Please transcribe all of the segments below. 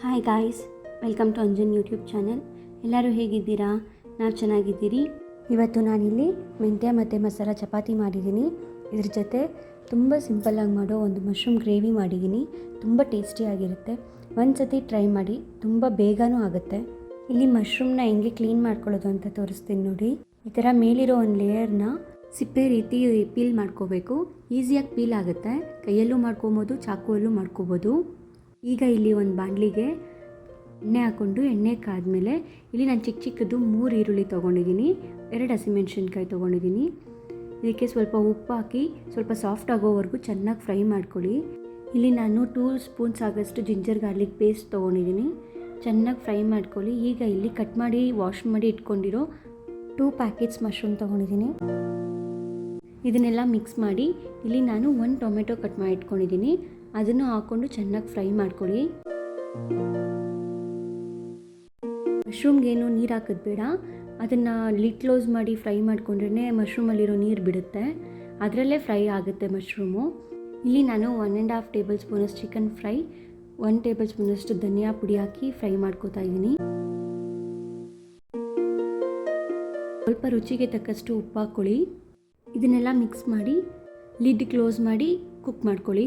Hi guys welcome to Anjan YouTube channel ಎಲ್ಲರೂ ಹೇಗಿದ್ದೀರಾ? ನಾವು ಚೆನ್ನಾಗಿದ್ದೀರಿ. ಇವತ್ತು ನಾನಿಲ್ಲಿ ಮೆಂತ್ಯ ಮತ್ತು ಮಸಾಲ ಚಪಾತಿ ಮಾಡಿದ್ದೀನಿ. ಇದ್ರ ಜೊತೆ ತುಂಬ ಸಿಂಪಲ್ಲಾಗಿ ಮಾಡೋ ಒಂದು ಮಶ್ರೂಮ್ ಗ್ರೇವಿ ಮಾಡಿದ್ದೀನಿ. ತುಂಬ ಟೇಸ್ಟಿಯಾಗಿರುತ್ತೆ ಒಂದು ಸತಿ ಟ್ರೈ ಮಾಡಿ ತುಂಬ ಬೇಗನೂ ಆಗುತ್ತೆ. ಇಲ್ಲಿ ಮಶ್ರೂಮ್ನ ಹೆಂಗೆ ಕ್ಲೀನ್ ಮಾಡ್ಕೊಳ್ಳೋದು ಅಂತ ತೋರಿಸ್ತೀನಿ ನೋಡಿ. ಈ ಥರ ಮೇಲಿರೋ ಒಂದು ಲೇಯರ್ನ ಸಿಪ್ಪೆ ರೀತಿ ಪೀಲ್ ಮಾಡ್ಕೋಬೇಕು. ಈಸಿಯಾಗಿ ಪೀಲ್ ಆಗುತ್ತೆ. ಕೈಯಲ್ಲೂ ಮಾಡ್ಕೊಬೋದು, ಚಾಕುವಲ್ಲೂ ಮಾಡ್ಕೋಬೋದು. ಈಗ ಇಲ್ಲಿ ಒಂದು ಬಾಣಲಿಗೆ ಎಣ್ಣೆ ಹಾಕ್ಕೊಂಡು ಎಣ್ಣೆ ಕಾದ್ಮೇಲೆ ಇಲ್ಲಿ ನಾನು ಚಿಕ್ಕ ಚಿಕ್ಕದು ಮೂರು ಈರುಳ್ಳಿ ತೊಗೊಂಡಿದ್ದೀನಿ, ಎರಡು ಹಸಿಮೆಣ್ಸಿನ್ಕಾಯಿ ತೊಗೊಂಡಿದ್ದೀನಿ. ಇದಕ್ಕೆ ಸ್ವಲ್ಪ ಉಪ್ಪು ಹಾಕಿ ಸ್ವಲ್ಪ ಸಾಫ್ಟ್ ಆಗೋವರೆಗೂ ಚೆನ್ನಾಗಿ ಫ್ರೈ ಮಾಡ್ಕೊಳ್ಳಿ. ಇಲ್ಲಿ ನಾನು ಟೂ ಸ್ಪೂನ್ಸ್ ಆಗೋಷ್ಟು ಜಿಂಜರ್ ಗಾರ್ಲಿಕ್ ಪೇಸ್ಟ್ ತೊಗೊಂಡಿದ್ದೀನಿ. ಚೆನ್ನಾಗಿ ಫ್ರೈ ಮಾಡ್ಕೊಳ್ಳಿ. ಈಗ ಇಲ್ಲಿ ಕಟ್ ಮಾಡಿ ವಾಶ್ ಮಾಡಿ ಇಟ್ಕೊಂಡಿರೋ ಟೂ ಪ್ಯಾಕೆಟ್ಸ್ ಮಶ್ರೂಮ್ ತೊಗೊಂಡಿದ್ದೀನಿ. ಇದನ್ನೆಲ್ಲ ಮಿಕ್ಸ್ ಮಾಡಿ ಇಲ್ಲಿ ನಾನು ಒಂದು ಟೊಮೆಟೊ ಕಟ್ ಮಾಡಿ ಇಟ್ಕೊಂಡಿದ್ದೀನಿ. ಅದನ್ನು ಹಾಕ್ಕೊಂಡು ಚೆನ್ನಾಗಿ ಫ್ರೈ ಮಾಡ್ಕೊಳ್ಳಿ. ಮಶ್ರೂಮ್ಗೇನು ನೀರು ಹಾಕೋದು ಬೇಡ. ಅದನ್ನು ಲಿಡ್ ಕ್ಲೋಸ್ ಮಾಡಿ ಫ್ರೈ ಮಾಡಿಕೊಂಡ್ರೇ ಮಶ್ರೂಮಲ್ಲಿರೋ ನೀರು ಬಿಡುತ್ತೆ. ಅದರಲ್ಲೇ ಫ್ರೈ ಆಗುತ್ತೆ ಮಶ್ರೂಮು. ಇಲ್ಲಿ ನಾನು ಒನ್ ಆ್ಯಂಡ್ ಹಾಫ್ ಟೇಬಲ್ ಸ್ಪೂನಷ್ಟು ಚಿಕನ್ ಫ್ರೈ, ಒನ್ ಟೇಬಲ್ ಸ್ಪೂನಷ್ಟು ಧನಿಯಾ ಪುಡಿ ಹಾಕಿ ಫ್ರೈ ಮಾಡ್ಕೋತಾ ಇದ್ದೀನಿ ಸ್ವಲ್ಪ ರುಚಿಗೆ ತಕ್ಕಷ್ಟು ಉಪ್ಪು ಹಾಕ್ಕೊಳ್ಳಿ ಇದನ್ನೆಲ್ಲ ಮಿಕ್ಸ್ ಮಾಡಿ, ಲಿಡ್ ಕ್ಲೋಸ್ ಮಾಡಿ ಕುಕ್ ಮಾಡ್ಕೊಳ್ಳಿ.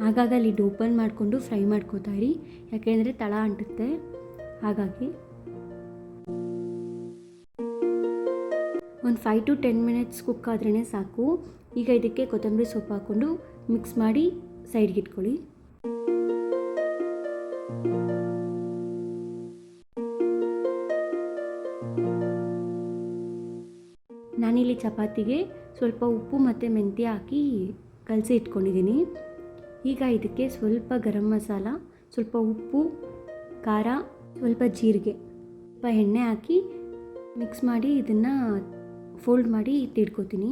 ಆಗಾಗ ಲಿಡ್ ಓಪನ್ ಮಾಡಿಕೊಂಡು ಫ್ರೈ ಮಾಡ್ಕೋತಾ ಇರಿ. ಯಾಕೆಂದರೆ ತಳ ಅಂಟುತ್ತೆ. ಹಾಗಾಗಿ. ಒಂದು five to ten minutes cook ಆದ್ರೇ ಸಾಕು. ಈಗ ಇದಕ್ಕೆ ಕೊತ್ತಂಬರಿ ಸೊಪ್ಪು ಹಾಕ್ಕೊಂಡು ಮಿಕ್ಸ್ ಮಾಡಿ ಸೈಡ್ಗೆ ಇಟ್ಕೊಳ್ಳಿ. ನಾನಿಲ್ಲಿ ಚಪಾತಿಗೆ ಸ್ವಲ್ಪ ಉಪ್ಪು ಮತ್ತು ಮೆಂತ್ಯ ಹಾಕಿ ಕಲಸಿ ಇಟ್ಕೊಂಡಿದ್ದೀನಿ ಈಗ ಇದಕ್ಕೆ ಸ್ವಲ್ಪ ಗರಂ ಮಸಾಲ, ಸ್ವಲ್ಪ ಉಪ್ಪು, ಖಾರ, ಸ್ವಲ್ಪ ಜೀರಿಗೆ, ಸ್ವಲ್ಪ ಎಣ್ಣೆ ಹಾಕಿ ಮಿಕ್ಸ್ ಮಾಡಿ ಇದನ್ನು ಫೋಲ್ಡ್ ಮಾಡಿ ಇಟ್ಟಿಡ್ಕೋತೀನಿ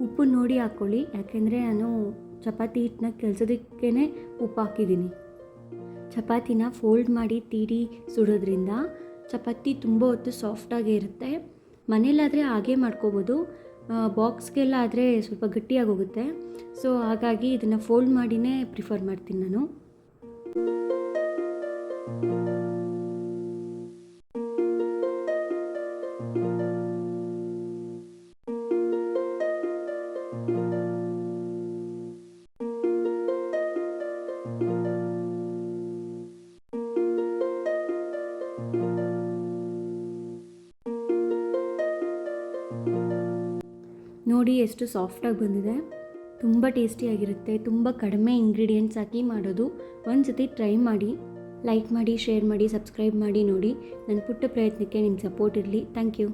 ಉಪ್ಪು ನೋಡಿ ಹಾಕ್ಕೊಳ್ಳಿ ಯಾಕೆಂದರೆ ನಾನು ಚಪಾತಿ ಹಿಟ್ಟನ್ನ ಕೆಲಸದಕ್ಕೇ ಉಪ್ಪು ಹಾಕಿದ್ದೀನಿ. ಚಪಾತಿನ ಫೋಲ್ಡ್ ಮಾಡಿ ತೀಡಿ ಸುಡೋದ್ರಿಂದ ಚಪಾತಿ ತುಂಬ ಹೊತ್ತು ಸಾಫ್ಟಾಗೇ ಇರುತ್ತೆ. ಮನೇಲಾದರೆ ಹಾಗೆ ಮಾಡ್ಕೋಬೋದು. ಬಾಕ್ಸ್ಗೆಲ್ಲ ಆದರೆ ಸ್ವಲ್ಪ ಗಟ್ಟಿಯಾಗೋಗುತ್ತೆ. ಸೊ ಹಾಗಾಗಿ ಇದನ್ನು ಫೋಲ್ಡ್ ಮಾಡಿನೇ ಪ್ರಿಫರ್ ಮಾಡ್ತೀನಿ ನಾನು. ನೋಡಿ ಎಷ್ಟು ಸಾಫ್ಟಾಗಿ ಬಂದಿದೆ. ತುಂಬ ಟೇಸ್ಟಿಯಾಗಿರುತ್ತೆ. ತುಂಬ ಕಡಿಮೆ ಇಂಗ್ರೀಡಿಯೆಂಟ್ಸ್ ಹಾಕಿ ಮಾಡೋದು. ಒಂದು ಸತಿ ಟ್ರೈ ಮಾಡಿ. ಲೈಕ್ ಮಾಡಿ, ಶೇರ್ ಮಾಡಿ, ಸಬ್ಸ್ಕ್ರೈಬ್ ಮಾಡಿ ನೋಡಿ. ನನ್ನ ಪುಟ್ಟ ಪ್ರಯತ್ನಕ್ಕೆ ನಿಮ್ಮ ಸಪೋರ್ಟ್ ಇರಲಿ. Thank you.